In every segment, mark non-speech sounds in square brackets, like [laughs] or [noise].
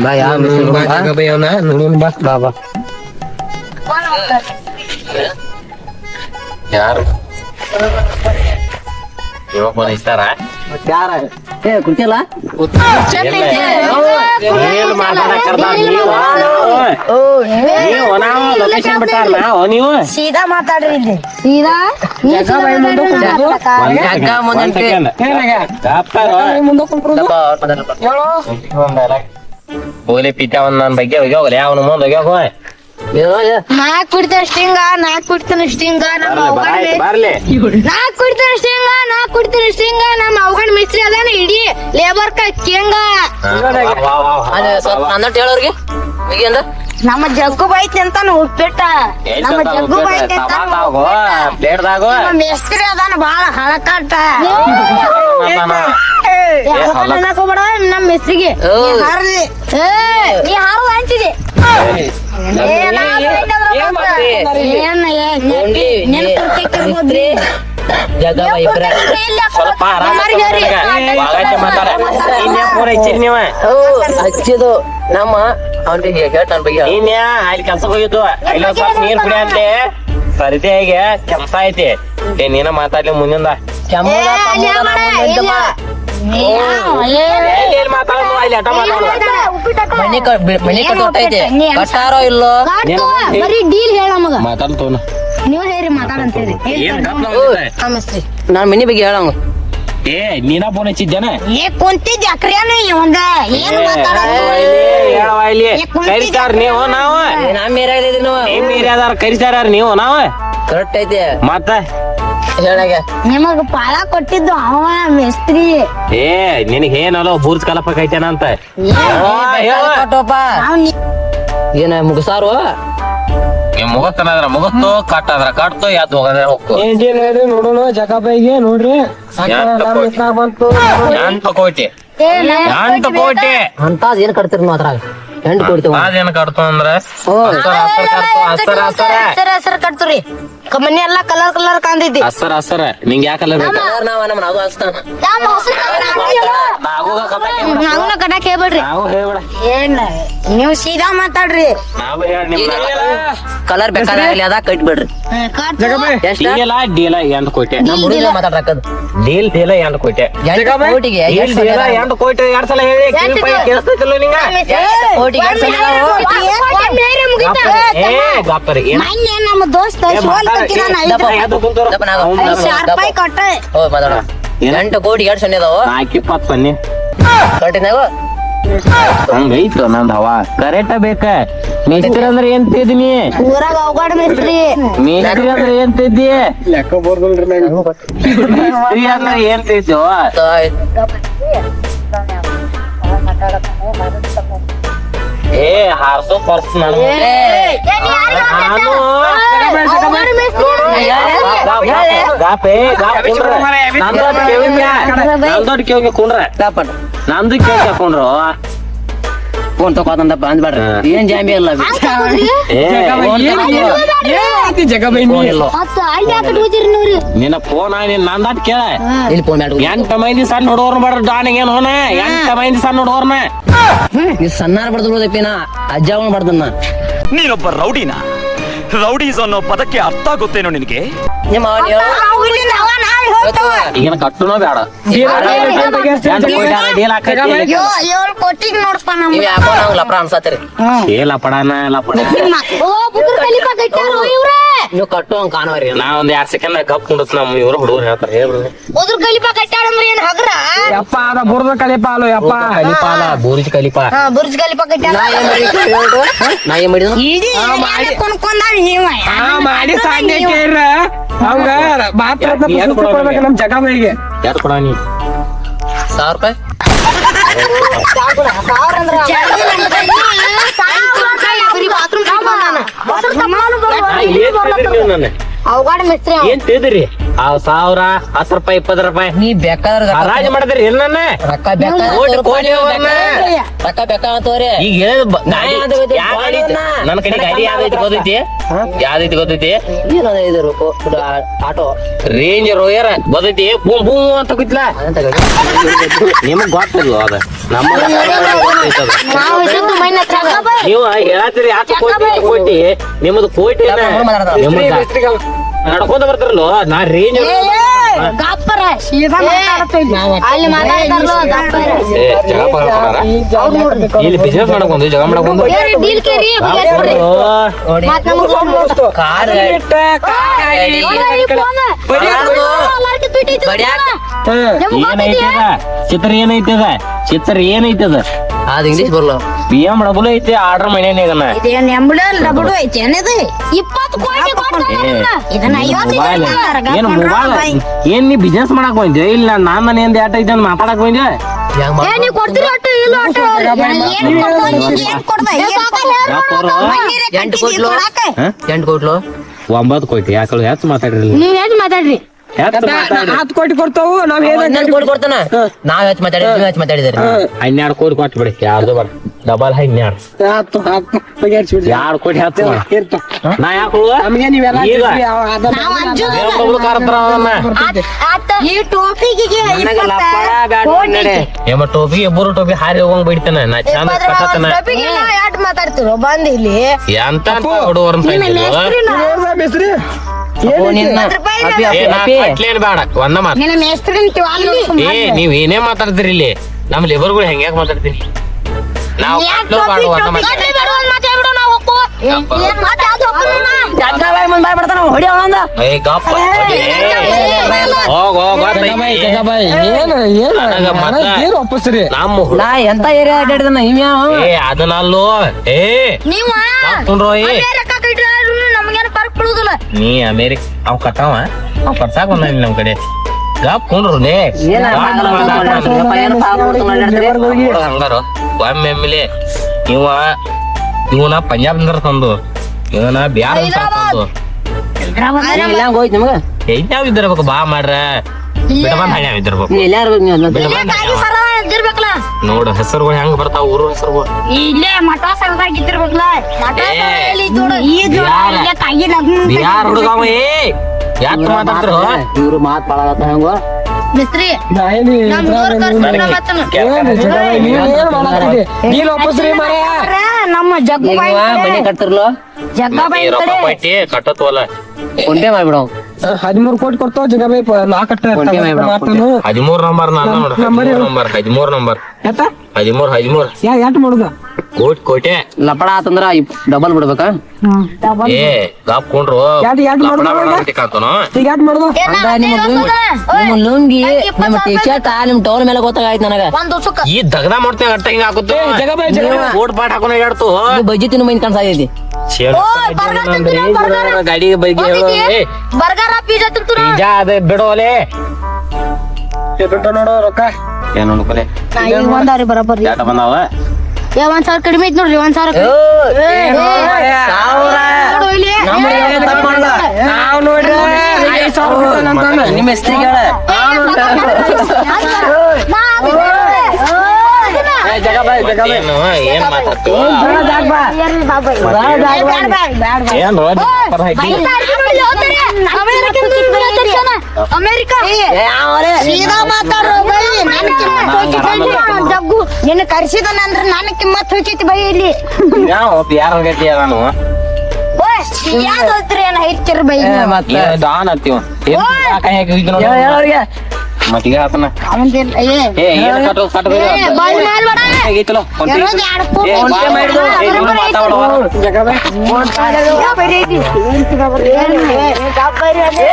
ಬಾ ಯಾವ ಬಾ ಜಗಬೈ ಅವನ ನೋಡೋಣ ಬಾ ಬಾ ಬಾ ಯಾರು ಇವ ಫೋನ್ ಇಷ್ಟಾರ ಯಾರ ಏ ಕುಂತಿಲ್ಲ ಏನ್ ಮಾತಾಡಕರ್ದ ನೀವು ನೀವು ನಾವು ಲೊಕೇಶನ್ ಬಿಟ್ಟಾರ ನಾವು ನೀವು ಸೀದಾ ಮಾತಾಡ್ರಿ ಇಲ್ಲಿ. ಸೀದಾ? ಜಗ್ಗ ಮುಂದೆ ಹೋಗ್ಲಿ ಪಿತ ಒಂದ್ ನನ್ ಬಗ್ಗೆ ಹೋಗಿ ಹೋಗಲಿ ಅವನ ಮುಂದೆ ಹೋಗಿ ಹೋಗ ನಾಕ್ ಕುಡ್ತಾನ ಸ್ಟಿಂಗ ನಾಕ್ ಕುಡ್ತಾನ ಸ್ಟಿಂಗ ನಮ್ಮ ಬರ್ಲಿ ನಾಕ್ ಕುಡ್ತಾನ ಸ್ಟಿಂಗ ನಾಕ್ ಕುಡ್ತಾನ ಸ್ಟಿಂಗ ನಮ್ಮ ಅವಗಣ ಮಿಸ್ತ್ರಿ ಅದಾನ ಇಡೀ ಲೇಬರ್ ಕ ಕೇಂಗ ಅಂದಟ್ ಹೇಳೋರ್ಗೆ ಈಗ ಅಂದ ನಮ್ಮ ಜಗ್ಗು ಬೈತಿ ಅಂತಾನ ಉಪ್ಪಿಟ್ಟ ನಮ್ಮ ಜಗ್ಗು ಬೈತಿ ಅಂತಾನ ಪ್ಲೇಟ್ದಾಗು ಮೇಸ್ತ್ರಿ ಅದಾನ ಬಾಳ ಹಳಕಾಟ ನಮ್ಮ ನೀ ಹಂಚಿದೆ ಇನ್ನೇ ಫೋನ್ ಹಚ್ಚಿರಿ ನೀವ. ಹಚ್ಚಿದು. ನಮ್ಮ ಅವನಿಗೆ ಹೇಳ್ತಾನ ನನ್ ಬಗ್ಗೆ. ನೀನ್ಯಾ ಅಲ್ಲಿ ಕೆಲ್ಸಕ್ಕೆ ಹೋಗಿದ್ದು. ಇಲ್ಲ ಸ್ವಲ್ಪ ನೀರ್ ಕುಡಿ ಅಂತೆ ಸರಿತೆ ಈಗ ಕೆಲ್ಸ ಐತಿ. ಏ ನೀನ ಮಾತಾಡ್ಲಿ ಮುಂದಿಂದ. ಕೆಮ್ಮುದ. ಮನಿ ಮನಿ ಕಟ್ಟೈತಿ ಕಟ್ಟಾರೋ ಇಲ್ಲೋ ಬರೀ ಡೀಲ್ ಹೇಳ ಮಗ ಮಾತಾಡ್ತೋನ ನೀವು ಹೇಳಿ ಮಾತಾಡಂತೀರಿ ನಮಸ್ತೆ ನಾನು ಮನಿ ಬಗ್ಗೆ ಹೇಳಂಗ ಏ ನೀನ ಫೋನ್ ಹಚ್ಚಿದ್ದೇನೆ ಏ ಕುಂತಿದ್ದ ಅಕ್ರಿಯಾನ ಒಂದ ಏನ್ ಕರಿತಾರ ನೀವು ನಾವು ನಿಮ್ ಏರಿಯಾದಾರ ಕರಿತಾರ ನೀವು ನಾವು ಕರೆಕ್ಟ್ ಐತಿ ಮತ್ತ ಹೇಳಾಗ. ನಿಮಗ ಪಾಳ ಕೊಟ್ಟಿದ್ದು ಅವ ಮೇಸ್ತ್ರಿ. ಏ ನಿನಗೆ ಏನಲ್ಲ ಬೂರ್ಜ್ ಕಲಪ ಕೈತೇನ ಅಂತ. ಏನ ಮುಗಸಾರು? ನಿಮ್ ಮುಗಸ್ತನದ್ರ ಮುಗಸ್ತು ಕಟ್ಟದ್ರ ಕಟ್ತು ಯಾತ್ ಹೋಗಂದ್ರೆ ಹೋಗ್ತು. ಏನ್ ಹೇಳ್ರಿ ನೋಡೋಣ ಜಗಬೈಗೆ ನೋಡ್ರಿ. ಎಂಟು ಕೋಟಿ. ಬಂತು ಎಂಟು ಕೋಟಿ. ಅಂತಾದ್ ಏನ್ ಕಟ್ತಿರ್ ನೀವು ಅದ್ರಾಗ ಕೊಡ್ತೇವ ಅದೇನ್ ಕಟ್ತು ಅಂದ್ರ? ಓ. ಹಸರ ಹಸರ ಹಸರ ಹಸರ. ಕಟ್ತುರಿ ಕ- ಎಲ್ಲಾ ಕಲರ್ ಕಲರ್ ಕಾಂತೈತಿ ಹಸರ ಹಸರ. ನಿಂಗೆ ಕಲರ್ ಬೇಕು? ನಾವ ನಮ್ಮ ನಾವು ಹಚ್ತಾನ ನಾವು ಕಟ್ಟಾಕ್ ಹೇಳ್ಬೇಡ್ರಿ. ನಾವು ಹೇಳ್ಬೇಡ. ಏನ್ ನೀವು ಸೀದಾ ಮಾತಾಡ್ರಿ. ಬೇಕಾದ್ರೆ ಕಲರ್ ಬೇಕಾದ್ರೆ ಅದ ಕಟ್ಬಿಡ್ರಿ. ಕಟ್ ಬಿಡ್ರಿ ಡೀಲ ಡೀಲ ಎಂಟು ಕೋಟಿ ನಮ್ ಹುಡುಗ ಮಾತಾಡ್ರಕ್ಕದ್ ಡೀಲ್. ಡೀಲ ಎಂಟು ಕೋಟಿ ಎಂಟು ಕೋಟಿಗೆ ಡೀಲ್ ಎಷ್ಟ್ ಡೀಲ ಸಲ ಎಂಟು ಕೋಟಿ ಎರಡ್ ಸಲ ಹೇಳಿ ಕಿವಿ ಪೈ ಕೇಳಿಸ್ತೈತಿಲ್ಲ ನಿಂಗ? ಕೋಟಿಗೆ ಎಷ್ಟ್ ಸಲ ಅದಾವು? ಏ ಗಾಪರಿ ಏನ್? ಮೊನ್ನೆ ನಮ್ಮ ದೋಸ್ತ? ಐದು ರೂಪಾಯಿ ಕೊಟ್ಟ ಎಂಟು ಕೋಟಿ ಎರಡ್ ಸೊನ್ನೆ ಅದಾವ ನಾಲ್ಕು ಇಪ್ಪತ್ತು ಬನ್ನಿ. ಕಟ್ಟಿನಾಗ? ಹಂಗೈತು ನಂದ್ ಹವಾ ಕರೆಕ್ಟ ಬೇಕ. ಮೇಸ್ತ್ರಿ ಅಂದ್ರೆ ಏನ್ ತಿದ್ನಿ ಊರಾಗ ಅವಗಾಡ ಮೇಸ್ತ್ರಿ. ಮೇಸ್ತ್ರಿ ಅಂದ್ರೆ ಏನ್ ತಿದ್ದಿ? ಲೆಕ್ಕ ಬರ್ದಲ್ರಿ ಮೇಸ್ತ್ರಿ ಅಂದ್ರೆ ಏನ್ ತಿದ್ದೋ ಏ ಹಾರ್ಸೋ ಪರ್ಸ್ ನಾನು ನಾನು ಗಾಪೆ ಗಾಪ್ ಕುಂಡ್ರ ನಂದೊಡ್ ಕೇವಿನ್ಯ ನಂದೊಡ್ ಕೇವಿಗೆ ಕುಂಡ್ರ ಕಾಪಡ್ ನಂದು ಕುಂಡ್ರು? ಫೋನ್ ತಗೋತಂದಪ್ಪ ಅಂದ್ಬೇಡ್ರಿ ಏನ್ ಫೋನ್ ಇಲ್ಲ. ನಿನ್ನ ಫೋನ್ ನೀನ್ ನಂದಾಟ್ ಕೇಳ. ಇಲ್ಲಿ ಫೋನ್ ಮಾಡಿ ಎಂಟ ಮಂದಿ ಸಣ್ಣ ಹುಡುಗರ್ನ ಬಾರ ದಾಣಿಗೆ ಏನ್ ಹೋನ ಎಂಟ ಮಂದಿ ಸಣ್ಣ ಹುಡುಗರ್ನ? ನೀವು ಸಣ್ಣಾರ್ ಬಡ್ದು ಬಿಡೋದಪ್ಪಿನ ಅಜ್ಜ ಅವನ್ ಬಡ್ದನ್ನ. ನೀನೊಬ್ಬ ರೌಡಿನ? ರೌಡೀಸ್ ಅನ್ನೋ ಪದಕ್ಕೆ ಅರ್ಥ ಗೊತ್ತೇನೋ ನಿನಗೆ? ನಿಮ್ಮ ಈಗಿನ ಕಟ್ಟುನೋ ಬೇಡ. ಏಳು ಕೋಟಿಗೆ ನೋಡಪ್ಪ ನಾವು ಲಪ್ರ ಅನ್ಸತ್ತೀರಿ ಏ ಲಪಡಾನ ಲಪಡ. ಓ ಕಟ್ಟಾರ ಇವ್ರ. ನೀವು ಕಟ್ಟು ಹಂಗ ಕಾಣವರಿ ನಾ ಒಂದ್ ಎರಡ್ ಸೆಕೆಂಡ್ ಕಪ್ ಕುಂಡಸ್ ನಮ್ ಇವ್ರು ಹುಡುಗರು ಹೇಳ್ತಾರೆ. ಹೇಳ್ಬಿಡ್ರಿ ಬುದ್ರ ಕಲಿಪಾ ಕಟ್ಟಾರ ಅಂದ್ರೆ ಏನ್ ಹಗ್ರ? ಯಪ್ಪ ಅದ ಬುರ್ದ ಕಲಿಪ ಅಲ್ಲ ಯಪ್ಪ ಕಲಿಪಾಲ ಬೂರಿಜ್ ಕಲಿಪಾ. ಹಾ ಬುರ್ಜ್ ಕಲಿಪಾ ಕಟ್ಟಾರ ನಾ ಏನ್ ಮಾಡಿದ ಇಡೀ ಕೊಂಡ್ಕೊಂಡಾಳ ನೀವ. ಆ ಮಾಡಿ ಸಾಧ್ಯ ಕೇಳ್ರ ಅವಂಗ ಮಾತ್ರ ಕೊಡ್ಬೇಕು ನಮ್ ಜಗಬೈಗೆ ಯಾರು ಕೊಡ ನೀ ಸಾವಿರ ರೂಪಾಯಿ ಅವಗಾಡ ಮಿಸ್ತ್ರಿ ಅವ. ಏನ್ ತಿಳಿದ್ರಿ? ಆ ಸಾವಿರ ಹತ್ತು ರೂಪಾಯಿ ಇಪ್ಪತ್ತು ರೂಪಾಯಿ. ನೀ ಬೇಕಾದ್ರ ಹರಾಜ್ ಮಾಡಿದ್ರಿ ನನ್ನ? ರೊಕ್ಕ ಬೇಕಾ ಕೋಟಿ ಕೋಟಿ ಅವ್ರನ್ನ. ರೊಕ್ಕ ಬೇಕಾ ತೋರಿ ಈಗ ಹೇಳಿದ ಬ- ಗಾಡಿ ನಾ ಯಾವ್ದು ಗೊತ್ತೈತಿ? ಯಾವ ಗಾಡಿ ಐತಿ? ನನ್ನ ಕಡೆ ಗಾಡಿ ಯಾವ್ದೈತಿ ಗೊತ್ತೈತಿ? ಯಾವ್ದೈತಿ ಗೊತ್ತೈತಿ? ಏನದ ಆಟೋ. ರೇಂಜ್ ರೋಯರ್ ಗೊತ್ತೈತಿ? ಬೂಮ್ ಬೂಮ್ ಅಂತ ಕೂತ್ಲ. ನಿಮಗ್ ಗೊತ್ತಿಲ್ಲ ಅದ? ನಮ್ಮ ಗೊತ್ತೈತಿ ಅದು. ನಾವ್ ಇದ್ದಿದ್ದು ನೀವು ಹೇಳತ್ತೀರಿ ಯಾಕೆ ಕೋಟಿ ಕೋಟಿ? ನಿಮ್ಮದು ಕೋಟಿ ಏನ? ನಿಮ್ಮದ ನಡ್ಕೊಂತ ಬರ್ತಾರಲ್ಲ? ನಾ ರೇಂಜ್ ಗಾಪ್ಪರ ಅಲ್ಲಿ ಮಾತಾಡ್ತಾರಲ್ಲ ಗಾಪ್ಪರ. ಇಲ್ಲಿ ಬಿಸಿನೆಸ್ ಮಾಡಕ್ ಜಗ ಮಾಡಕ್ ಡೀಲ್ ಕೇರಿ ಬಿಡ್ರಿ ಮತ್ ನಮಗ್ ಕಾರ್ ಇಟ್ಟ, ಬಡ್ಯಾಕ. ಏನೈತದ ಚಿತ್ರ ಏನೈತದ ಚಿತ್ರ ಏನೈತದ? ಅದ್ ಇಂಗ್ಲಿಷ್ ಬರ್ಲ? ಬಿ ಎಂ ಡಬಲ್ ಐತಿ ಆರ್ಡರ್ ಮನೇನ ಇದೇನ್ ಎಂಬುಲೆನ್ಸ್ ಡಬಲ್ ಐತಿ ಏನದು? ಇಪ್ಪತ್ತು ಕೋಟಿ ಇದನ್ನ. ಏನ್ ಮೊಬೈಲ್ ಏನ್ ನೀ ಬಿಸ್ನೆಸ್ ಮಾಡಕ್ ಬಂದ್ಯ? ಇಲ್ಲ ನಾನ್ ಮನೆ ಎಂದ ಆಟ ಅಂತ ಮಾತಾಡಕ್ ಯಾಕೋರು? ಎಂಟು ಕೋಟ್ಲು? ಒಂಬತ್ತು ಕೋಟಿ ಯಾಕಳು ಹೆಚ್ಚು ಮಾತಾಡ್ರಿ ನೀವ್ ಹೆಚ್ಚು ಹೆಚ್ಚು ಮಾತಾಡ್ರಿ? ಹತ್ತು ಕೋಟಿ ಕೊಡ್ತಾವು ನಾವ್ ಇನ್ನೊಂದು ಕೋಟಿ ಕೊಡ್ತಾನ? ನಾವ್ ಹೆಚ್ಚು ಮಾತಾಡಿದ್ರಿ ನೀವ್ ಹೆಚ್ಚು ಮಾತಾಡಿದ್ರಿ? ಹನ್ನೆರಡು ಕೋಟಿ ಕೊಟ್ಟು ಬಿಡಿ ಯಾರ್ದು ಬರ್ ಡಬಲ್ ಹನ್ನೆರಡು ಹತ್ತು ಹತ್ತು ಬಗೆಹರಿಸ್ಬಿಡ್ರಿ ಎರಡು ಕೋಟಿ ಹತ್ತು ಇರ್ತು ನಾ ಯಾಕೆ ನಮ್ಗೆ ನೀವೆಲ್ಲ ಈ ಟೋಪಿಗೆ ಏಮ ಟೋಪಿ ಇಬ್ಬರು ಟೋಪಿ ಹಾರಿ ಹೋಗಂಗ್ ಬಿಡ್ತಾನ. ನಾ ಚಂದ ಕಟ್ಟತನ. ಯಾಟ್ ಮಾತಾಡ್ತಿರೋ? ಬಂದ್ ಇಲ್ಲಿ. ಎಂತ ಹುಡುಗರ ನೀವ್ ಏನೇ ಮಾತಾಡ್ತೀರಿ ಇಲ್ಲಿ ನಮ್ ಲೇಬರ್ಗಳು ಹೆಂಗ್ಯಾಕ್ ಮಾತಾಡ್ತೀನಿ ನಾವು ಎಂತ ಏರಿಯಾ ಏ ಅದನ್ನಲ್ಲೋ ಏ ನೀವ ತುಂಡ್ರೋ ಏ ಬೀಳುದಿಲ್ಲ ನೀ ಅಮೇರಿಕ ಅವ್ ಕತಾವ ಅವ್ ಕರ್ಸಾಕ್ ಬಂದ ನಮ್ ಕಡೆ ಗಾಪ್ ಕುಂಡ್ರು ಲೇ ಏನ ಹಂಗಾರ ಒಮ್ಮೆ ಎಮ್ಮೆಲೆ ಇವ ಇವನ ಪಂಜಾಬ್ ತಂದು ಇವನ ಬಿಹಾರ ತಂದು ಹೋಯ್ತು ನಿಮಗ ಯಾವ ಇದ್ದಿರ್ಬೇಕು ಬಾ ಮಾಡ್ರ ಬಿಡ ಬಂದ್ ಹಳ್ಯಾವ ಇದ್ದಿರ್ಬೇಕು ನೀ ಎಲ್ಲಾರು ನೀವು ಕಾಗಿ ಸರ ಇದ್ದಿರ್ಬೇಕಲ್ಲ? ನೋಡು ಹೆಸರುಗಳು ಹೆಂಗ್ ಬರ್ತಾವ ಊರು ಹೆಸರು ಇಲ್ಲೇ ಮಠ ಸರದಾಗ ಇದ್ದಿರ್ಬೇಕಲ್ಲ? ಮಠ ಏ, ಸರದಲ್ಲಿ ಇದ್ದೋಡು. ಈ ಜೋಡ ಬಿಹಾರ. ಇಲ್ಲೇ ಕಾಗಿ ಲಗ್ನ ಬಿಹಾರ ಹುಡುಗ ಏ ಯಾತ್ ಮಾತಾಡ್ತಾರ? ಇವ್ರು ಮಾತ್ ಬಾಳ ಹೆಂಗ? ಮಿಸ್ತ್ರಿ ನಮ್ ಊರ್ ಕರ್ಸ್ಕೊಂಡ್? ನೀನ್ ಮಾರಾಯ ನಮ್ಮ ಜಗ್ಗು ಬಾಯಿ ಮನೆ ಕಟ್ತಿರ್ಲೋ? ಜಗ್ಗ ಬಾಯಿ ರೊಕ್ಕ ಕಡೆ. ಪಟ್ಟಿ ಕಟ್ಟತ್ವಲ್ಲ ಕುಂಟೆ ಮಾಡ್ಬಿಡೋ. ಹದಿಮೂರು ಕೋಟಿ ಕೊಡ್ತಾವ ಜಗಬೇ ನಾ ಕಟ್ಟ ಒಂಟಿ ಮೈ ಬಿಡು, ಹದಿಮೂರ್ ನಂಬರ್ ನಾನು ಹದಿಮೂರ್ ನಂಬರ್ ಹದಿಮೂರ್ ನಂಬರ್. ಹದಿಮೂರ್ ಹದಿಮೂರ್. ಯಾ ಯಾಟ್ ಮಾಡುದ? ಕೋಟಿ ಕೋಟೆ. ಲಪಡ ಆತಂದ್ರ ಡಬಲ್ ಬಿಡ್ಬೇಕಾ? ಏ ಗಾಪ್ ಕೊಂಡ್ರು. ಯಾಟ್ ಯಾಟ್ ಲಪಡ ಮಾಡುದ ಮಾಡಾಕತ್ತಿ ಕಾಂತನು ಈಗ. ಯಾಟ್ ಮಾಡುದ? ಅಂದ ನಿಮ್ಮ ನಿಮ್ಮ ಲುಂಗಿ ನಿಮ್ಮ ಟಿ ಶರ್ಟ್ ನಿಮ್ ಟವಲ್ ಮೇಲೆ ಗೊತ್ತಾಗಾಯ್ತು ನನಗ. ಒಂದ್ ವರ್ಷಕ್ಕ ಈ ದಗದ ಮಾಡ್ತೇವೆ ಅಟ್ಟ ಹಿಂಗ ಹಾಕುತ್ತ? ಜಗಬೈ ಜಗಬೈ ಕೋಟ್ ಪಾಟ್ ಹಾಕೋಣ ಹೇಳ್ತು ನೀವು ಬಜ್ಜಿ ತಿನ್ನು ಮೈನ್ ಕಾಣಿಸಾಗೈತಿ ಗಾಡಿ ಬಗ್ಗೆ ಹೇಳು. ಏ. Burger pizza ತಿಂತೀರ? ಪಿಜ್ಜಾ ಅದ ಬಿಡೋಲೆ ಬಿಟ್ಟು ನೋಡು ರೊಕ್ಕ. ಏನ್ ಅನ್ಕೊಲೆ ಒಂದಾರಿ ಬರಬರ್ರಿ ಯಾಟ ಬಂದಾವ? ಏ ಒಂದ್ ಸಾವಿರ ಕಡಿಮೆ ಐತ್ ನೋಡ್ರಿ ಒಂದ್ ಸಾವಿರ. ನಿಮ್ಮ ಹೆಸ್ರಿಗೆ ಹಾಕಿ ಸೀದಾ ಮಾತಾಡ್ರೋ ಬೈ. ನನ್ ಕಿಮ್ಮತ್ ಹೋಗ್ತೈತಿ ಜಗ್ಗು ನಿನ್ನ ಕರ್ಸಿದನಂದ್ರ ನನ್ನ ಕಿಮ್ಮತ್ ಹೋಗ್ತೈತಿ ಬೈ ಇಲ್ಲಿ. ಯಾವ ಯಾರ ಗತಿ ನಾನು? ಯಾವ್ದು ಹೋಗ್ತೀರಿ ಏನ್ ಐತಿರ್ ಬೈ ಮತ್ತೆ ದಾನ್ ಹತ್ತಿವ ಕೈ ಹಾಕಿ ಹೋಗಿದ್ದು ಹೇಳ ಹೇಳವ್ರಿಗೆ ಮತ್ತಿಗೆ ಆತನ ಅವಂದೇನ್ ಏ ಏ ಏನ್ ಕಟ್ಟು ಕಟ್ಟು ಏ, ಬಾಯ್ ಮಾಡ್ಬೇಡ. ಆಗೈತಲ್ಲ ಎರಡ್ ಎರಡ್ ಫೋಟೋ ಏ ಬಾಯ್ ಮಾಡಿದ್ರು ಏ ನೀವು ಮಾತಾಡೋ ಜಗಬೈ ಯಾ ಬರೀ ಐತಿ. ಏನ್ ಸಿಗಬಾರ್ದು. ಏನ್ ಏ, ಏ, ಗಾಬರಿ ಅದೇ.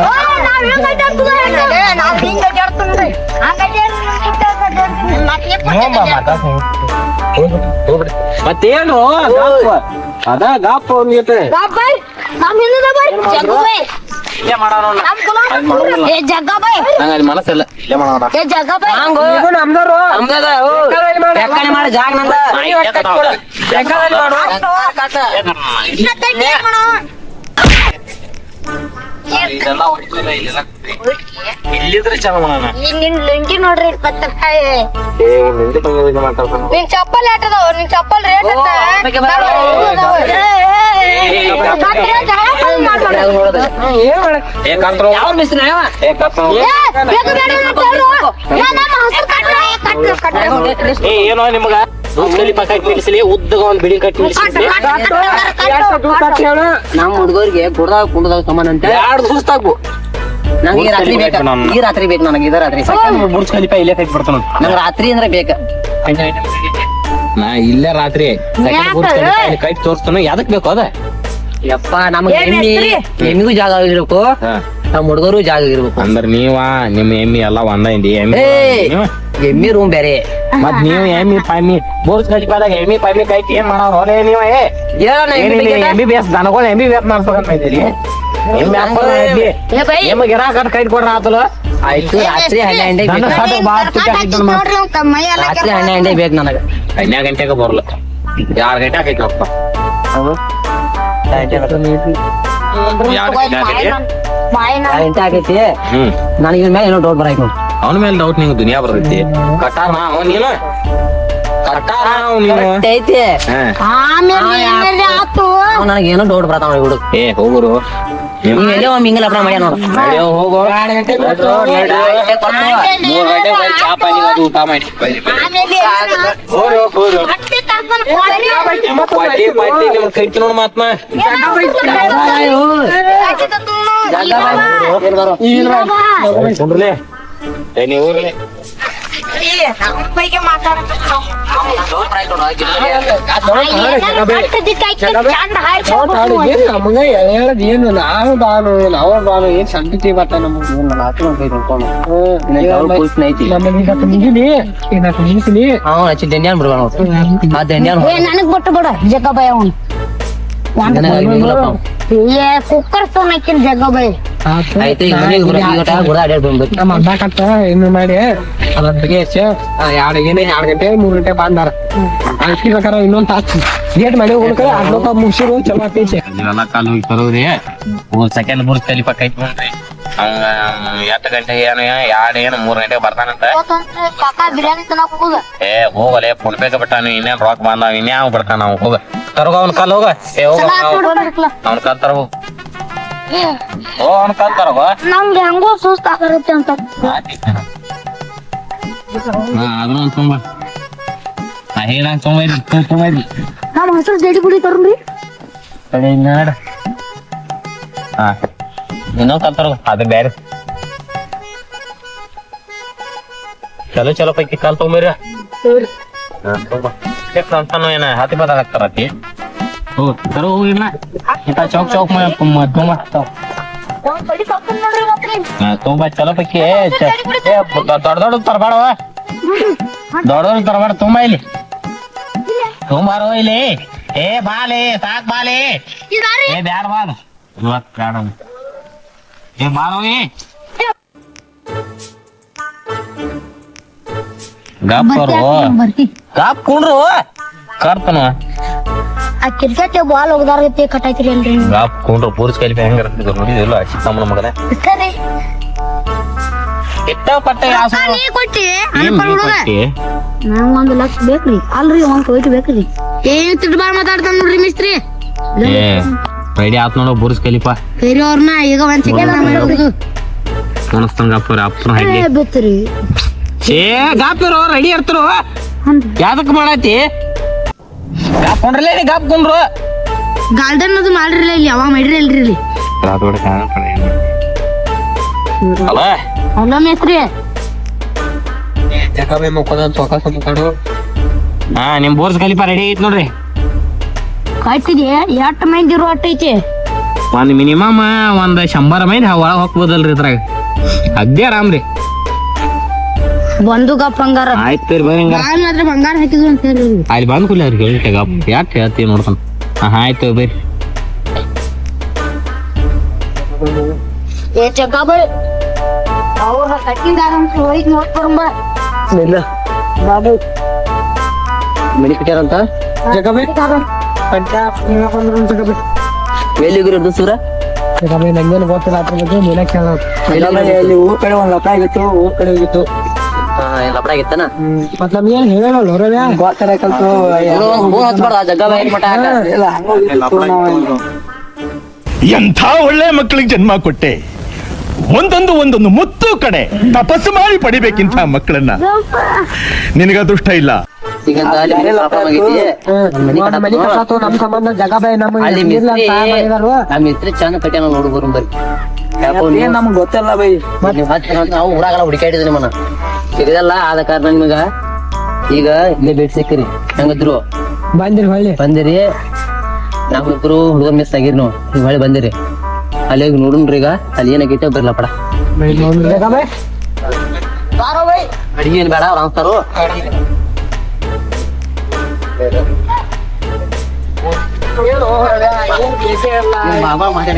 ಓ, ನಾವ್ ಹೆಂಗ್ ಅಡ್ಡಾಡ್ತೀವಿ ಹೇಳು. ಏ, ನಾವ್ ಹಿಂಗ್ ಅಡ್ಡಾಡ್ತೀವಿ. ಹಂಗ್ ಅಡ್ಡಾಡ್ತೀವಿ. ಮತ್ತೆ ಏನ್ ಮತ್ತೇನು ಅದ ಗಾಪ್ ಒಂದಿಟ್ಟು ಗಾಬರಿ, ನಮ್ ಹಿಂದದ ಬೈ. ಇಲ್ಲೇ ಮಾಡೋಣ. ಏ ಜಗ್ಗ ಬೈ. ನಂಗೆ ಅಲ್ಲಿ ಮನಸ್ಸಿಲ್ಲ ಇಲ್ಲೇ ಮಾಡೋಣ ಏ ಜಗ್ಗ ಬೈ. ಇದು ನಮ್ದವ್ರು ನಮ್ದದ ಮಾಡು. ಮಾಡಿ ಜಾಗ ನಂದ ಬೇಕಾದಲ್ಲಿ ಮಾಡು. ಇದೆಲ್ಲ ಹೊಡಿತಿಲ್ಲ ಇಲ್ಲೆಲ್ಲ ಇಲ್ಲಿದ್ರೆ ಚಲೋ ಮಾಡೋಣ ಈ ನಿನ್ ಲುಂಗಿ ನೋಡ್ರಿ ಇಪ್ಪತ್ತು ರೂಪಾಯಿ ಏ ನಿಂದೆ ತಂಗಿ ಇದು ಮಾತಾಡ್ತಾನ ನಿನ್ ಚಪ್ಪಲ್ ನಿನ್ ಚಪ್ಪಲ್ ರೇಟ್ ಏ ಕಾಂತ್ರು ಯಾವ ಏ ಕಾಂತ್ರು ಏ ಏನೋ ನಿಮ್ಗ ಪಕ್ಕ ನಿಲ್ಸಲಿ ಉದ್ದಗ ಒಂದ್ ಬಿಳಿ ಕಟ್ಟಿ ನಮ್ ಹುಡುಗರಿಗೆ ಗುಡ್ದಾಗ ಕುಡ್ದಾಗ ಸಮಾನ ಅಂತ ಎರಡು ದೂಸ್ತಾಗು ನಂಗೆ ಈ ರಾತ್ರಿ ಬೇಕು ನಮ್ಗೆ. ಈ ರಾತ್ರಿ ಬೇಕು ನನಗೆ ಇದ ರಾತ್ರಿ ಬುಡ್ಸ್ ಕಲಿಪ ಇಲ್ಲೇ ಕೈ ಬರ್ತಾನ ನಂಗೆ ರಾತ್ರಿ ಅಂದ್ರೆ ಬೇಕ? ನಾ ಇಲ್ಲೇ ರಾತ್ರಿ. ಕಟ್ಟಿ ತೋರಿಸ್ತಾನ. ಯಾದಕ್ ಬೇಕು ಅದ? ಯಪ್ಪ ನಮಗೆ ಎಮ್ಮಿ? ಎಮ್ಮಿಗೂ ಜಾಗ ಆಗಿರ್ಬೇಕು. ನಮ್ ಹುಡುಗರು ಜಾಗ ಆಗಿರ್ಬೇಕು. ಅಂದ್ರೆ ನೀವಾ? ನಿಮ್ಮ ಎಮ್ಮಿ ಎಲ್ಲ ಒಂದ ಇಂದಿ ಎಮ್ಮಿ? ಎಮ್ಮಿ ರೂಮ್ ಬೇರೆ ಮತ್ ನೀವು ಎಮ್ಮಿ ಪಾಮಿ ಬುರ್ಜ್ ಖಲೀಫಾದಾಗ ಎಮ್ಮಿ ಪಾಮಿ ಕಟ್ಟಿ ಏನ್ ಮಾಡೋ ಹೊರೇ ನೀವ ಏ ಹೇಳಣ್ಣ ಎಮ್ಮಿ ಬಗ್ಗೆ ಎಂ ಬಿ ಬಿ ಎಸ್ ದನಗಳು ಎಂ ಬಿ ಬಿ ಎಸ್ ಮಾಡ್ಬೇಕಂತ ಇದ್ದೀರಿ ಎಮ್ಮಿ ಹಾಕ್ಬೋದು ಎಮ್ಮಿ. ಏ ಬೈ ಎಮ್ಮಿಗೆ ಇರಾಕ ಕೈ ಕೊಡ್ರ ಆತಲ್ಲ ಆಯ್ತು ರಾತ್ರಿ ಹನ್ನೆರಡು ದನ ಬೇಕು ಸಾಕು ಬಾಳ ತುಟ್ಟಿ ಹಾಕಿದ್ದು ನಮ್ಮ ನೋಡ್ರಿ ಅವ್ನ್ ಕ- ಮೈ ಎಲ್ಲ ರಾತ್ರಿ ಹನ್ನೆರಡು ಬೇಕು ನನಗೆ ಹನ್ನೆರಡು ಗಂಟೆಗೆ ಬರಲ್ಲ ಯಾರು ಗಂಟೆ ಹಾಕೈತಪ್ಪ ಬಾಯಿನ ಗಂಟೆ ಆಗೈತಿ ಹ್ಮ್ ನನಗೆ ಇದ್ರ ಮೇಲೆ ಏನೋ ಡೌಟ್ ಬರಾಯ್ತು ನೋಡಿ ಅವನ ಮೇಲೆ ಡೌಟ್ ನಿಂಗೆ ದುನಿಯಾ ಬರ್ತೈತಿ. ಕಟ್ಟಾರ ಅವ ನೀನು? ಕಟ್ಟಾರ ಅವ ನೀನು? ಐತಿ. ಆಮೇಲೆ ಆಮೇಲೆ ಆತು? ನನಗೆ ಏನೋ ಡೌಟ್ ಬರತಾವ ಹುಡುಗ ಏ ಹೋಗುರು ಎಲ್ಲೇ ಒಮ್ಮೆ ನೋಡು. ನಡ್ಯೋ ಹೋಗು. ಮೂರ್ ಗಂಟೆ ಚಾ ಪಾನಿ ಅದು ಊಟ ಮಾಡಿ. ನೋಡ್ ಮಾತ್ಮ ಹೋಗ್ಬೇಕು. ನಮಗ ಹೇಳದ್ ಏನು ನಾವು ಬಾನು ನಾವು ಬಾನು ಏನ್ ಸಂತತಿ ಬತ್ತ ನಮಗ್ ಐತಿ ನಮ್ಮನ್ನ ಕುಕ್ಕರ್ ಫೋನ್ ಹಾಕಿನ ನಮ್ಮ ಅಣ್ಣ ಕಟ್ಟ ಇನ್ನು ಮಾಡಿ ಅದ್ರ ಬಗ್ಗೆ ಎರಡು ಏನೇ ಎರಡು ಗಂಟೆ ಮೂರ್ ಗಂಟೆ ಬಂದಾರ ಅಕ್ಕಿ ಪ್ರಕಾರ ಇನ್ನೊಂದ್ ತಾಸು ಗೇಟ್ ಮಾಡಿ ಹುಡುಕ್ರೆ ಅರ್ಧ ಮುಗಿಸಿರು ಚಲೋ ಆಕೈತಿ ನೀವೆಲ್ಲ ಕಾಲು ಹೋಗಿ ತರೋದ್ರಿ ಮೂರ್ ಸೆಕೆಂಡ್ ಮೂರ್ ನೋಡ್ರಿ. ಅವಂಗ ಗಂಟೆ ಗಂಟೆಗೆ ಏನು ಎರಡು ಏನು ಮೂರ್ ಗಂಟೆಗೆ ಬರ್ತಾನಂತ. ಹೋಗ. ಏ ಹೋಗಲೆ ಫೋನ್ ಪೇಗೆ ಬಿಟ್ಟಾನ ಇನ್ನೇನ್ ರೊಕ್ಕ ಬಂದಾವ ಇನ್ಯಾವ ಬಿಡ್ತಾನ ಅವ್ ಹೋಗ ತರಗ ಅವ್ನ ಕಾಲ್ ಹೋಗ ಏ ಹೋಗ ಅವ್ನ ಕಾಲ್ ತರಗು ಓ ಅವ್ನ ಕಾಲ್ ತರಗ ನಮ್ಗೆ ಹೆಂಗೋ ಸುಸ್ತ ಆಗರುತ್ತೆ ಅಂತ ಹಾ ಅದನ್ನ ಒಂದ್ ತುಂಬ ನಾ ಹೇಳಂಗ್ ತೊಂಬೈರಿ ತೊಂಬೈರಿ ನಮ್ಮ ಹಸಿರು ಜಡಿ ಬುಡಿ ತರ್ರಿ ನಾಡ ಹಾ ಇನ್ನೊಂದ್ ಕಾಲ್ ತರಗ ಅದು ಬೇರೆ ಚಲೋ ಚಲೋ ಪೈಕಿ ಕಾಲ್ ತೊಗೊಂಬರ್ರಿ ಅಂತಾನು ಏನ ಹತ್ತಿ ಬದ ಹಾಕ್ತಾರತಿ ಹೋಗು ತರೋ ಹೋಗಿ ಇಲ್ಲ ಇಂತ ಚೌಕ್ ಚೌಕ್ ಮಾಡಿ ತುಂಬ ತುಂಬ ತುಂಬ ಚಲೋ ಪೈಕಿ ಚ- ಏ, ದೊಡ್ಡ ದೊಡ್ಡ ತರಬೇಡವ ದೊಡ್ಡ ದೊಡ್ಡ ತರಬೇಡ ತುಂಬ ಇಲ್ಲಿ ತುಂಬಾರೋ ಇಲ್ಲಿ ಏ ಬಾಲೆ ಸಾಕ್ ಬಾಲೆ ಏ ಬ್ಯಾಡ ಬಾದ ಇವತ್ ಬ್ಯಾಡ ಏ ಬಾರೋ ಏ ಗಪ್ಪರು ಗಪ್ ಕುಂಡ್ರು. ಕಾರ್ತನ. ಆ ಕ್ರಿಕೆಟ್ ಬಾಲ್ ಹೋಗದಾರೈತಿ ಕಟ್ಟಾಯ್ತಿರಿ ಅಲ್ರಿ. ಗಪ್ ಕುಂಡ್ರು. ಪೂರ್ಸ್ ಕೈಲಿ ಹೆಂಗ ನೋಡಿದಿಲ್ಲ ಅಚ್ಚಿ ತಮ್ಮನ ಮಗನ. ಸರಿ. ಎಟ್ಟ ಪಟ್ಟ ರೊಕ್ಕ ನೀ ಕೊಟ್ಟಿ? ನಂಗ್ ಒಂದ್ ಲಕ್ಷ ಬೇಕ್ರಿ. ಅಲ್ರಿ ಒಂದು ಕೋಟಿ ಬೇಕ್ರಿ. ಏನ್ ತಿಡ್ ಬಾಳ್ ಮಾತಾಡ್ತಾನ ನೋಡ್ರಿ ಮಿಸ್ತ್ರಿ. ಏ ಆತ್ ನೋಡೋ ಬುರ್ಸ್ ಕಲಿಪ ಬೇರೆ ಅವ್ರನ್ನ ಈಗ ಒಂದ್ ಸೆಕೆಂಡ್ ಕುಣಸ್ತಂಗ ಗಪ್ಪರ ಅಪ್ಪನ ಬಿತ್ರಿ ಏ ಗಾಪಿರೋ ರೆಡಿ ಇರ್ತರು. ಯಾವ್ದಕ್ ಮಾಡತಿ? ಗಾಪ್ ಕೊಂಡ್ರಲೇ ನೀ ಗಾಪ್ ಕೊಂಡ್ರು. ಗಾರ್ಡನ್ ಅದು ಮಾಡಿರಲಿಲ್ಲ ಇಲ್ಲಿ ಯಾವಾಗ ಮಾಡಿರಲ್ರಿ ಇಲ್ಲಿ. ಅಲ್ಲ. ಅಲ್ಲ ಮೇಸ್ತ್ರಿ. ಮುಖದ ಹಾ ನಿಮ್ ಬೋರ್ಸ್ ಕಲಿಪ ರೆಡಿ ಐತಿ ನೋಡ್ರಿ. ಕಟ್ಟಿದೆ ಎಷ್ಟ್ ಮಂದಿ ಇರೋ ಅಟ್ಟ ಐತಿ? ಒಂದ್ ಮಿನಿಮಮ್ ಒಂದ್ ಶಂಬರ್ ಮಂದಿ ಒಳಗ್ ಹೋಗ್ಬೋದಲ್ರಿ ಇದ್ರಾಗ. ಅದೇ ಆರಾಮ್ರಿ. ಬಂದು ಗಪ್ ಹಂಗಾರ. ಆಯ್ತು ರೀ ಬರ್ರಿ ಹಂಗಾರ. ನಾನ್ ಮಾತ್ರ ಬಂಗಾರ ಹಾಕಿದ್ವಿ ಅಂತ ಹೇಳಿ. ಅಲ್ಲಿ ಬಂದ್ ಕೂಲಿ ಅವ್ರಿಗೆ ಯಾಕೆ ಹೇಳ್ತೀವಿ ನೋಡ್ತಾನ ಹಾ ಆಯ್ತು ಬರ್ರಿ. ಏ ಚಕ್ಕ ಬೈ. ಅವ್ರ ಅಂತ ಆಗಂತ ಹೋಗಿ ನೋಡ್ಬರಂಬ ಇಲ್ಲ. ಬಾಬು. ಪಂಚ ಜಗಬೇ ಎಲ್ಲಿಗಿರೋದು ಸೂರ? ಜಗಬೇ ನಂಗೇನು ಗೊತ್ತಿಲ್ಲ ಅದ್ರ ಬಗ್ಗೆ ನೀನ ಕೇಳೋದು ಊರ್ ಕಡೆ ಒಂದ್ ಲಪಡ ಆಗಿತ್ತು ಊರ್ ಕಡೆ ಹೋಗಿತ್ತು. ಹೇಳಲ್ಲ ಹೊರವ್ಯಾ ಜಗ್ಗ ಎಂಥ ಒಳ್ಳೆ ಮಕ್ಕಳಿಗೆ ಜನ್ಮ ಕೊಟ್ಟೆ. ಒಂದೊಂದು ಒಂದೊಂದು ಮುತ್ತು ಕಡೆ ತಪಸ್ಸು ಮಾಡಿ ಪಡಿಬೇಕಿಂತ ಮಕ್ಕಳನ್ನ ನಿನಗ ಅದೃಷ್ಟ ಇಲ್ಲ. ಮನೆ ಮನೆ ಮನೆ ನಮ್ಗ್ ಗೊತ್ತಿಲ್ಲ ಬೈ. ನೀವು ಊರಾಗಲ್ಲ ಹುಡುಕಾಡಿದ್ರಿ ನಿಮ್ಮನ್ನ. ಸಿಗದಲ್ಲ ಆದ ಕಾರಣ ನಿಮಗ ಈಗ ಇಲ್ಲಿ ಭೇಟಿ ಸಿಕ್ಕಿರಿ. ಹೆಂಗಿದ್ರು? ಬಂದಿರಿ ಹೊಳ್ಳಿ. ಬಂದಿರಿ. ನಾವಿಬ್ರು ಹುಡುಗ ಮಿಸ್ ಆಗಿರಿ ನಾವು ಈಗ ಹೊಳ್ಳಿ ಬಂದಿರಿ. ಅಲ್ಲಿ ಹೋಗಿ ನೋಡುನ್ರಿ ಈಗ. ಅಲ್ಲಿ ಏನಾಗೈತೆ ಬರ್ಲ ಪಡ. ಅಡಿಗೆ ಏನ್ ಬೇಡ ಅವ್ರು ಅಂತಾರು ಮಾತಾಡ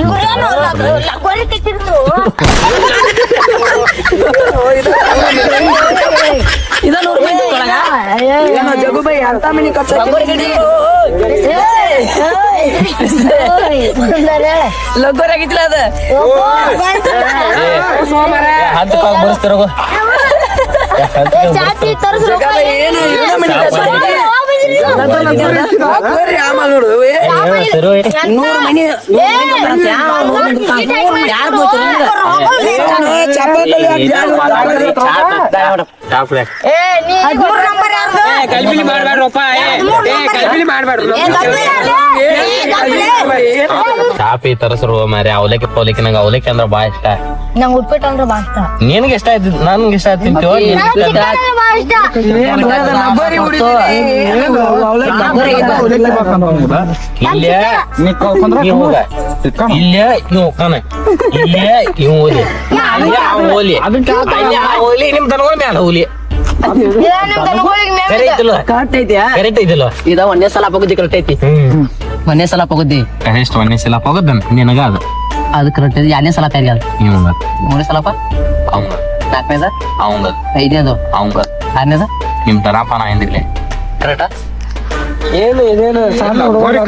ಇವ್ರೇನು ಲಗೋರಿ ತೆಗ್ದಿದ್ರು ಹತ್ತು ಬರ್ಸ್ತಿರೋ ಚಾಟಿ ತರಿಸ್ರು ಏ ನೀ ಮೂರ್ ನಂಬರ್ ಕಲ್ಬಿಲಿ ಮಾಡ್ಬೇಡ್ರಪ್ಪ ಮಾಡ್ಬೇಡ್ರು ತರಸ್ರು ಮಾರಿ ಅವಲಕ್ಕಿ ಪೌಲಕ್ಕಿ ನಂಗೆ ಅವಲಕ್ಕಿ ಅಂದ್ರ ಬಾ ಇಷ್ಟ ನಂಗ್ ಉಪ್ಪಿಟ್ಟು ಅಂದ್ರೆ ಬಾ ಇಷ್ಟ ನಿನಗೆ ಇಷ್ಟ ಆಯ್ತು ನನ್ಗೆ ಇಷ್ಟ ಆಯ್ತು ಇಲ್ಲೇ ಇಲ್ಲೇ ಇವ್ ಹೋಗ್ತಾನ ಇಲ್ಲೇ ಇವ್ ಓಲಿ ಅಲ್ಲೇ ಅವ್ ಓಲಿ ಅಲ್ಲೇ ಆ ಓಲಿ ನಿಮ್ ದನಗಳ ಮ್ಯಾಲ ಓಲಿ ಇದೆ. ಒಂದೇ ಸಲ ಪಗುದ್ದಿ ಕರೆಕ್ಟ್ ಐತಿ. ಒಂದೇ ಸಲ ಪಗುದ್ದಿ. ಕನಿಷ್ಠ ಒಂದೇ ಸಲ ಹೋಗದನ್ ನಿನಗ ಅದು. ಅದು ಕರೆಕ್ಟ್ ಐತಿ. ಎರಡನೇ ಸಲ ತಯಾರಿ ಅದು. ಮೂರನೇ ಸಲಪ್ಪ? ಅವಂಗ. ನಾಲ್ಕನೇದ? ಅವಂಗ ಐದನೇದು? ಅವಂಗ. ಆರನೇದ? ನಿಮ್ ತರಾಪ ನಾ ಹಿಂದಿರ್ಲಿ. ಕರೆಕ್ಟಾ? ಏನು ಇದೇನು ಸಣ್ಣ ಹುಡುಗರು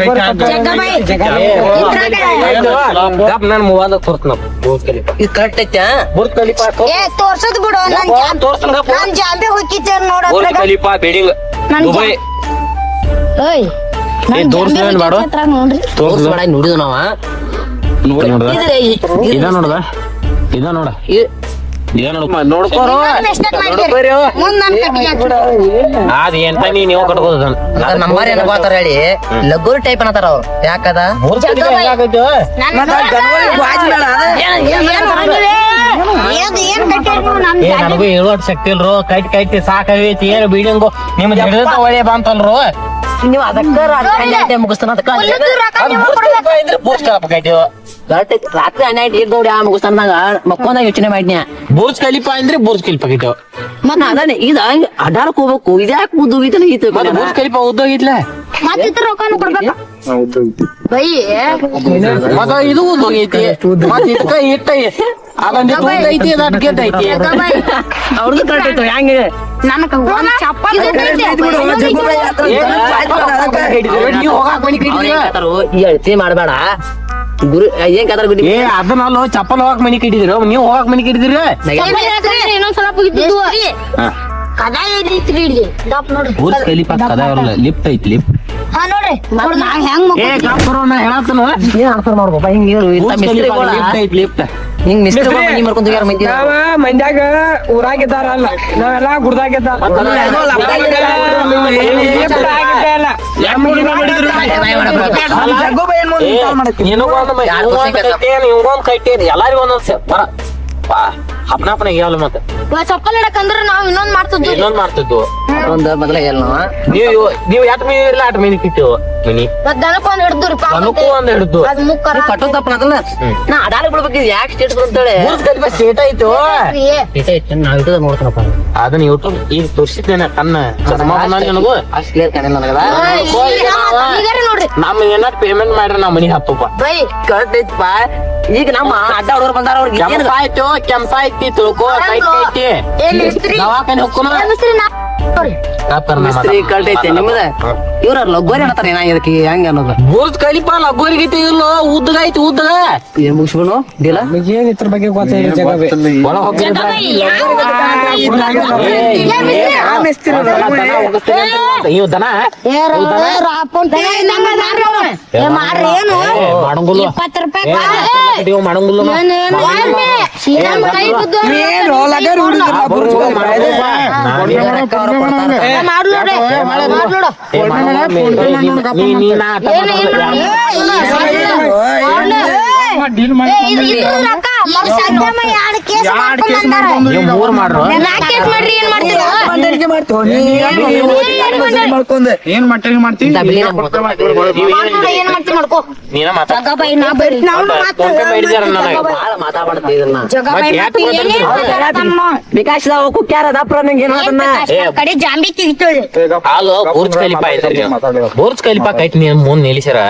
ಒಬ್ಬರು ಮೊಬೈಲ್ ತೋರ್ತನ ಬೋಸ್ ಕಲಿಪ ಇದು ಕರೆಕ್ಟ್ ಐತ್ಯಾ? ಬುರ್ಜ್ ಕಲಿಪ ಏ ತೋರ್ಸದ್ ಬಿಡು ನನ್ ತೋರ್ಸನ್ ನಾನ್ ಜಾಂಬೆ ನೋಡ ಬುರ್ಜ್ ಕಲಿಪ ಬಿಲ್ಡಿಂಗ್ ದುಬೈ. ನಾನ್ ತೋರ್ಸು ಮಾಡ? ನೋಡಿದ್ವು ನಾವ. ಇದ ನೋಡ್ದ. ಇದ ನೋಡ ಅದ್ ಎಂತ ನೀವು ಕಟ್ಕೋದ ನಂಬರ್ ಏನ್ ಗೊತ್ತಾರ ಹೇಳಿ. ಲಗೋರಿ ಟೈಪ್ ಅನ್ನತಾರ ಅವ್ರು. ಯಾಕದ? ನನಗೂ ಹೇಳೋಟ್ ಶಕ್ತಿ ಇಲ್ರು. Kite kite ಸಾಕಾಗೈತಿ. ಏನ್ ಬಿಲ್ಡಿಂಗ್ ನಿಮ್ ಹಿಡಿದ ಒಳ್ಳೆ ಬಂತಲ್ರು. ನೀವು ಅದಕ್ಕ ಮುಗಿಸ್ತಾನ ಅದಕ್ಕ ಹುಲ್ಲುದು ರೊಕ್ಕ ನೀವು ಕೊಡ್ಬೇಕು. ಬೂರ್ಸ್ ಕಲಪ ಕೈಟಿವ ರಾತ್ರಿ ಹನ್ನೆರಡು ಏಟ್ ದೌಡಿ ಆ ಮುಗಿಸ್ತಾನದಾಗ ಮಕ್ಕೊಂದಾಗ ಯೋಚನೆ ಮಾಡಿನ ಬೂರ್ಜ್ ಕಲಿಪ ಅಂದ್ರೆ ಬೂರ್ಜ್ ಕಲಿಪ ಕೈಟಿವ ಮತ್ತ ಅದಾನೆ ಈಗ ಹಂಗ ಅಡ್ಡಾಡಕ್ ಹೋಗ್ಬೇಕು. ಇದ್ಯಾಕೆ ಈತ ಬೂರ್ಸ್ ಕಲಿಪ ಉದ್ದೋಗಿದ್ಲ ಮತ್ತ್ ರೊಕ್ಕನು ಕೊಡ್ಬೇಕು? ಬೈ. ಮತ್ತ ಇದು ಉದ್ದೋಗೈತಿ ಮತ್ತ ಇದಕ್ಕ ಇಟ್ಟ ಅದೊಂದು ಐತಿ ಅದ ಐತಿ. ಅವ್ರದ್ದು ಕಟ್ಟೈತು ಐತಿ ಹೆಂಗ? ನನಗ ಒಂದ್ ಚಪ್ಪಲ್ ಹೋಗಕ್ ಹೋಗಾಕ್ ಮನಿ ಕಟ್ಟಿದ್ರು ಮಾಡ್ಬೇಡ. ಗುರು ಏನ್ ಕತಾರ ಗುಡಿ? ಏ ಅದನ್ನಲ್ಲ ಚಪ್ಪಲ್ ಹೋಗಾಕ್ ಮನಿ ಕಟ್ಟಿದ್ರು ನೀವು ಹೋಗಾಕ್ ಮನಿ ಕಟ್ಟಿದಿರ ಕದ ಇಲ್ಲಿ ಕದ ಇರಲ್ಲ ಲಿಫ್ಟ್ ಐತಿ ಲಿಫ್ಟ್. ಹಾ ನೋಡ್ರಿ ಏ ಮಕ್ಕೊಂಡ್ ಬರೋ ನಾ ಹೇಳತ್ತನ ಏನ್ ಆನ್ಸರ್ ಮಾಡ್ಬೋಪ ಹಿಂಗ ಲಿಫ್ಟ್ ಲಿಫ್ಟ್ ಹಿಂಗ್ ಮಿಸ್ತ್ರಿ ಮನಿ ಮಾಡ್ಕೊಂತ ಯಾರ ಮಂದಿ ನಾವ ಮಂದ್ಯಾಗ ಊರಾಗಿದ್ದಾರಲ್ಲ ನಾವೆಲ್ಲ ಗುಡ್ದಾಗಿದ್ದ ನಿಮ್ಗೊಂದ್ ಕಟ್ಟೇರಿ ಎಲ್ಲಾರಿಗೂ ಒಂದೊಂದ್ ಸೆ- ಬರ ಹಪ್ನಾಪನ ಹೇಳ ಮತ್ತೆ. ಚಪ್ಪಲ್ ಅಂದ್ರ ನಾವ್ ಇನ್ನೊಂದ್ ಮಾಡ್ತಿದ್ವಿ ಇನ್ನೊಂದ್ ಮಾಡ್ತಿದ್ವು. ಒಂದ್ ಮೊದಲ ಹೇಳ ನೀವು ನೀವು ಎಟ್ ಮೀನು ಇರ್ಲ ಅಟ್ ಮೀನು ಕಿತ್ತು ಮನಿ? ದನಕ್ ಒಂದ್ ಹಿಡ್ದ್ರಿ ಅನುಕು ಒಂದ್ ಹಿಡ್ದು. ಅದ್ ಮುಕ್ಕರ ಕಟ್ಟೋ ತಪ್ಪ ಅದಲ್ಲ ನಾ ಅಡಾಲ ಬಿಡ್ಬೇಕು ಯಾಕೆ ಸ್ಟೇಟ್ ಅಂತೇಳಿ ಬೂರ್ಸ್ ಕಲಿಪ ಸ್ಟೇಟ್ ಐತು? ನಾ ಇಟ್ಟದ ನೋಡ್ತಾನಪ್ಪ ಅದನ್ನ ಯೂಟ್ಯೂಬ್ ಈಗ ತೋರಿಸಿದ್ದೇನೆ ಕಣ್ಣ. ಚಸ್ಮಾ ನನಗೂ? ಅಷ್ಟು ಕ್ಲಿಯರ್ ಕಣ್ಣ ನನಗದ. ನಮ್ಮ ಏನಾರ ಪೇಮೆಂಟ್ ಮಾಡ್ರಿ ನಮ್ಮ ಮನಿ ಹತ್ತಪ್ಪ ಬೈ ಕರೆಕ್ಟ್ ಐತಪ್ಪ ಈಗ ನಮ್ಮ ಅಡ್ಡ ಹುಡುಗರು ಬಂದಾರ ಅವ್ರಿಗೆ ಕೆಂಪ ಆಯ್ತು ಕೆಂಪ ಐತಿ ತಿಳ್ಕೊ ಕೈಟ್ ಐತಿ ದವಾಖಾನೆ ಹೋಗ್ಕೊನ ಏ ಮಿಸ್ತ್ರಿ ನಿಮ್ದ? ಇವ್ರ ಏನ ಇದಕ್ಕೆ ಹೆಂಗ ಅನ್ನೋದು? ಬೂರ್ದ್ ಕಲಿಪ ಲಗೋರಿಗೈತಿ ಇಲ್ಲ ಉದ್ದಗ ಐತಿ ಉದ್ದಗ ಏನ್ ಮುಗಿಸ್ಬಿಡು ದಿಲ ಏನ್ ಇದ್ರ ಬಗ್ಗೆ ದನ ಏ ರ- ಏ ರಾಪುಂಟ. ಏ ನಮ್ಮ ಮಾರ್ರಿ ಅವ್ನು. ಏ ಮಾರ್ರಿ ಏನು ಏ, ಮಾಡಂಗುಲ್ಲ ಇಪ್ಪತ್ತು ರೂಪಾಯಿ ಏ, ಕಾಲ. ಇವ್ ಮಾಡಂಗುಲ್ಲ ಏನ್ ಏನ್ ಏನ್ ಏ? ಸೀದಾ ಕೈ ಬಿದ್ದು ಆ, ಬರು, ಮಾಡಂಗುಲ್ಲ. ನಾನ್ ಏನ್ ರೊಕ್ಕ ಅವ್ರು ಕೊಡ್ತಾರ. ಏ, ಮಾಡ್ಲು ನೋಡು. ಮಾಡ್ಲು ನೋಡು. ಏ, ಮಾಡಂಗುಲ್ಲ. ನೀ- ನೀ- ನೀವ್ ಮೂರ್ ಮಾಡ್ರು ಏನ್ ಮಾಡ್ತೀರ ಕುಕ್ಕ್ಯಾರ ಕಡೆ ಜಾಂಬಿ ಬುರ್ಜ್ ಕಲಿಪ ಐತ್ರಿ ಬುರ್ಜ್ ಕಲಿಪ ಐತಿ ನೀನ್ ಮುಂದ್ ನಿಲ್ಲಿಸ್ಯಾರ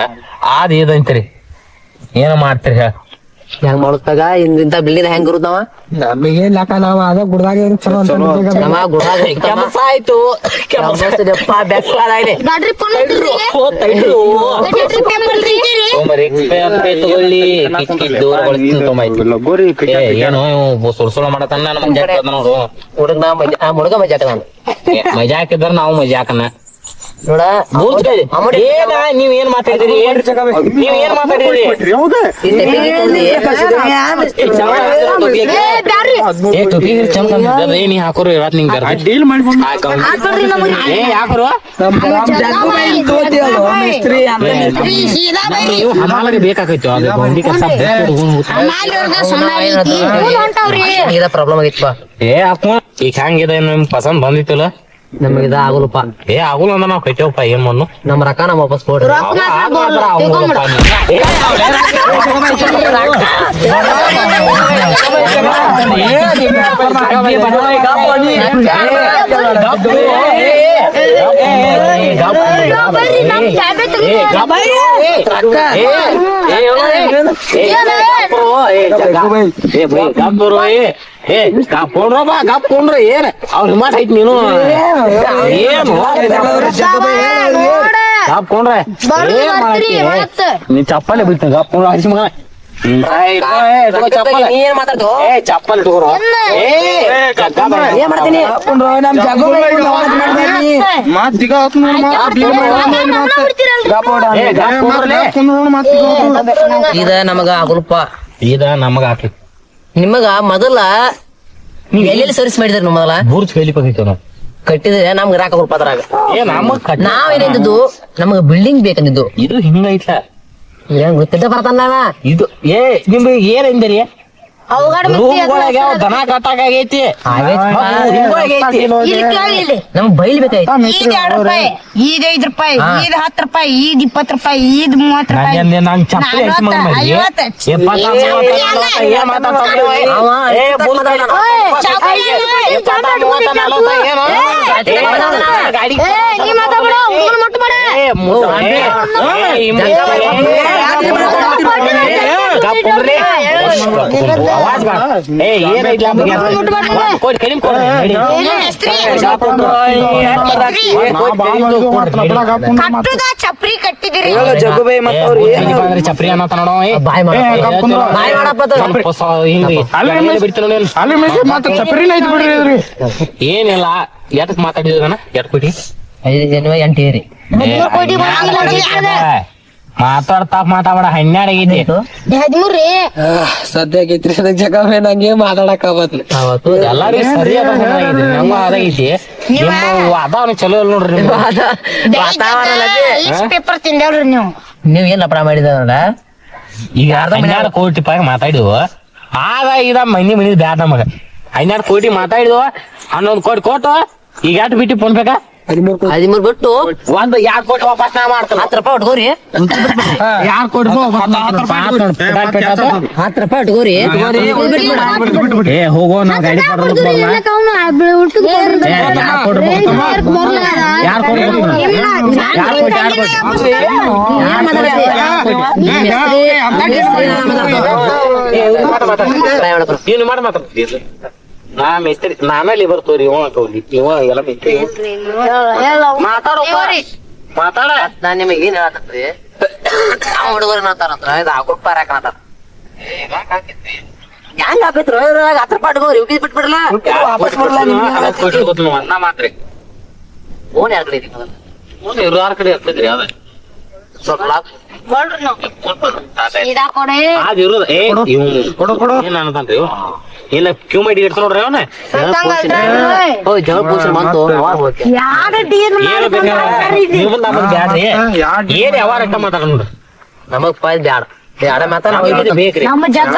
ಅದ್ ಇದಂತ್ರಿ ಏನ ಮಾಡ್ತೀರಿ ಹೇಳ ಹೆಂಗ್ ಮಾಡುತ್ತಾಗ? ಇಂತ ಬಿಲ್ಡಿಂಗ್ ಹೆಂಗ್ ಇರುತ್ತವ ನಮಗೆ ಲೆಕ್ಕ ನಾವ್ ಅದ ಗುಡ್ದಾಗ ಏನ್ ಚಲೋ ಅಂತ ನಮ್ಮ ಗುಡಾಗ [laughs] ಕೆಮಸ ಆಯ್ತು. ಮಜಾ ನಾನು ಏ, ಮಜಾ ಹಾಕಿದ್ರ ನಾವು ಮಜಾ ಹಾಕನ ನೋಡ ಏನ ನೀವ್ ಏನ್ ಮಾತಾಡಿದ್ರಿ ನೀವ್ ಏನ್ ಮಾತಾಡಿದ್ರಿ ನೀ ಹಾಕೋರು ಇವತ್ ನಿಂಗ್ ಗರ್ಭ ಡೀಲ್ ಬೈ ನೀವು ಹಮಾಲಗೆ ಬೇಕಾಗೈತಿ ಅದು ಬಂಡಿ ಪ್ರಾಬ್ಲಮ್ ಆಗೈತಪ್ಪ ಏ ಹಾಕೋ ಈಗ ಹೆಂಗಿದೆ ನಿಮ್ ಪಸಂದ್ ಬಂದಿತ್ತಲ್ಲ ನಮಗೆ ಇದ ಆಗುಲಪ್ಪ ಏ ಆಗುಲ್ಲ ಅಂದ ನಾವ್ ಕೈತೇವಪ್ಪ ಏನ್ ಮಣ್ಣು ನಮ್ಮ ರೊಕ್ಕ ನಮ್ಮ ವಾಪಸ್ ಕೊಡ್ರಿ ರೊಕ್ಕ ಬರ್ರಿ ನಮ್ ಜಾಬೆ ತೆಗ್ದು ಏನ್? ಅವ್ರ ಹಿಮಾಟ್ ಐತಿ ನೀನು. ಏನು? ಬರ್ರಿ ಏನ್ ಮಾಡತ್ತಿ? ನೀ ಚಪ್ಪಲಿ ಬಿಡ್ತ ಮಗನ. ಚಪ್ಪಲ್. ಏ ತಗೋರು. ಏ ಏನ್ ಮಾಡ್ತೀನಿ? ಇದ ನಮಗ ಆಗುಲಪ್ಪ ಇದ ನಮಗ ಹಾಕಿ ನಿಮಗ ಮೊದಲ ನೀವ್ ಎಲ್ಲೆಲ್ಲಿ ಸರ್ವಿಸ್ ಮಾಡಿದ್ರಿ ನೀವು ಮೊದಲ? ಬೂರ್ಜ್ ಕೈಲಿ ಪಗಿತ್ತು ಕಟ್ಟಿದ್ರೆ ನಮ್ಗೆ ರಾಕ ಕೊಡ್ಪ ಅದ್ರಾಗ. ಏ ನಮಗ್ ಕಟ್ಟ ನಾವೇನಿದ್ದು ನಮಗ ಬಿಲ್ಡಿಂಗ್ ಬೇಕಂದಿದ್ದು. ಇದು ಹಿಂಗೈತ ಏನ್ ಗೊತ್ತಿದ್ದ ಬರ್ತಾನ ಇದು ಏ ನಿಮ್ಗೆ ಏನ್ ಅಂದಿರಿ? ದನ ಕಟ್ಟಾಗೈತಿ ಇಲ್ಲಿ ಕೇಳಿ ಇಲ್ಲಿ ನಮ್ಗ್ ಬೈಲ್ ರೂಪಾಯಿ ಈದ್ ಐದ್ ರೂಪಾಯಿ. ಈದ್ ಹತ್ ರೂಪಾಯಿ ಈದ್ ಇಪ್ಪತ್ ರೂಪಾಯಿ ಈದ್ ಮೂವತ್ ರೂಪಾಯಿ? ಗಾಡಿ ಚಪ್ರಿ ಕಟ್ಟಿದಿರಿ ಚಪ್ರಿ ಅನ್ನತ್ತ ನೋಡೋ. ಬಾಯ್. ಬಾಯ್ ಮಾಡಪ್ಪ ಚಪ್ರಿನ ಐತಿ ಬಿಡ್ರಿ ಏನಿಲ್ಲ ಎಟಕ್ ಮಾತಾಡಿದ್ರಿ ಎಟ್ ಐದು ಜನ ಎಂಟು ಏರಿ? ಮಾತಾಡ್ತಾ ಮಾತಾಡ ಹನ್ನೆರಡು ಆಗೈತಿ. ಹದಿಮೂರು ರೀ ಸದ್ಯಕ್ಕೆ ಐತ್ರಿ ಅದಕ್ಕೆ ಜಗ ನಂಗೆ ಮಾತಾಡಕ್ ಅವತ್ತು ಎಲ್ಲಾರು ಸರಿ ಅದ ನಮ್ಮ ಅದಾಗೈತಿ ನಿಮ್ಮ ವಾತಾವರಣ ಚಲೋ ಇಲ್ಲ ನೋಡ್ರಿ ನಿಮ್ಮ ವಾತಾವರಣ ಪೇಪರ್ ತಿಂದೇವ್ರಿ ನೀವು. ನೀವ್ ಏನ್ ಅಪರಾಧ ಮಾಡಿದ ಈಗ ಹನ್ನೆರಡು ಕೋಟಿ ರೂಪಾಯಿ ಮಾತಾಡಿದ್ವು. ಆಗ ಇದ ಮನಿ ಮನಿ ಬ್ಯಾಡ ನಮಗ. ಹನ್ನೆರಡು ಕೋಟಿ ಮಾತಾಡಿದ್ವು. ಹನ್ನೊಂದು ಕೋಟಿ ಕೊಟ್ಟು ಈಗ ಯಾಟ್ ಬಿಟ್ಟು ಫೋನ್ ಬೇಕಾ? ಹದಿಮೂರು ಬಿಟ್ಟು ಒಂದು ಯಾರ್ ಕೋಟಿ ವಾಪಸ್ ನಾ ಮಾಡ್ತಾನ. ಹತ್ತು ರೂಪಾಯಿ ಉಟ್ಕೋರಿ ಯಾರ್ ಕೋಟಿ ಹತ್ತು ರೂಪಾಯಿ ಉಟ್ಕೋರಿ ಏ ಹೋಗೋ ನಾ ಗಾಡಿ? ನೀನು ಮಾಡಿ ಮಾತ್ರ ನಾ ಮೇಸ್ತ್ರಿ ನಾನ ಲೇಬರ್ ತೋರಿ ಇವ ಕೌಲಿ ಇವ ಎಲ್ಲ ಮೇಸ್ತ್ರಿ. ಮಾತಾಡೋ ಮಾತಾಡ. ನಾ ನಿಮಗೆ ಏನ್ ಹೇಳತ್ರಿ ನಾವ್ ಹುಡುಗರು ಅಂತಾರಂತ್ರ ಇದು ಹಾಕೊಟ್ ಪಾರಾಕಣತಾರ ಹೆಂಗ್ ಹಾಕೈತ್ರು ಹತ್ತು ರೂಪಾಯಿ ಉಟ್ಕೋರಿ ಉಗಿದ್ ಬಿಟ್ಬಿಡಲ್ಲ ವಾಪಸ್ ಬರಲ್ಲ ನಿಮ್ಗೆ? ನಾ ಮಾತ್ರಿ. ಫೋನ್ ಯಾರ ಕಡೆ ಐತಿ ಮೊದಲು? ಮುಂದೆ ಇವ್ರ ಕಡೆ ಇರ್ತೈತ್ರಿ ಅದ. ಸ್ವಲ್ಪ ಇವ್ ಕೊಡು. ಕೊಡು. ಏನ್ ಅನ್ನತಾನ್ರಿ ಏನ ಕ್ಯೂ ಮಾಡಿ ಇಡ್ತ ನೋಡ್ರಿ ಅವನ ಓ ಬಂತು ಅವಾಗ ಹೋಗ್ತಿ ಏನು ಬೇಕಾದ್ರೆ ನೀವು ನಮಗ್ ಬ್ಯಾಡ್ರಿ ಏನ್ ಯಾವ ರೊಕ್ಕ ಮಾತಾಡ ನೋಡ್ರಿ ನಮಗ್ ಪಾಯ್ ಬ್ಯಾಡ ಬ್ಯಾಡ ಮಾತ ಹೋಗಿದ್ದು ಬೇಕ್ರಿ ನಮ್ಮ ಜಗ್ಗ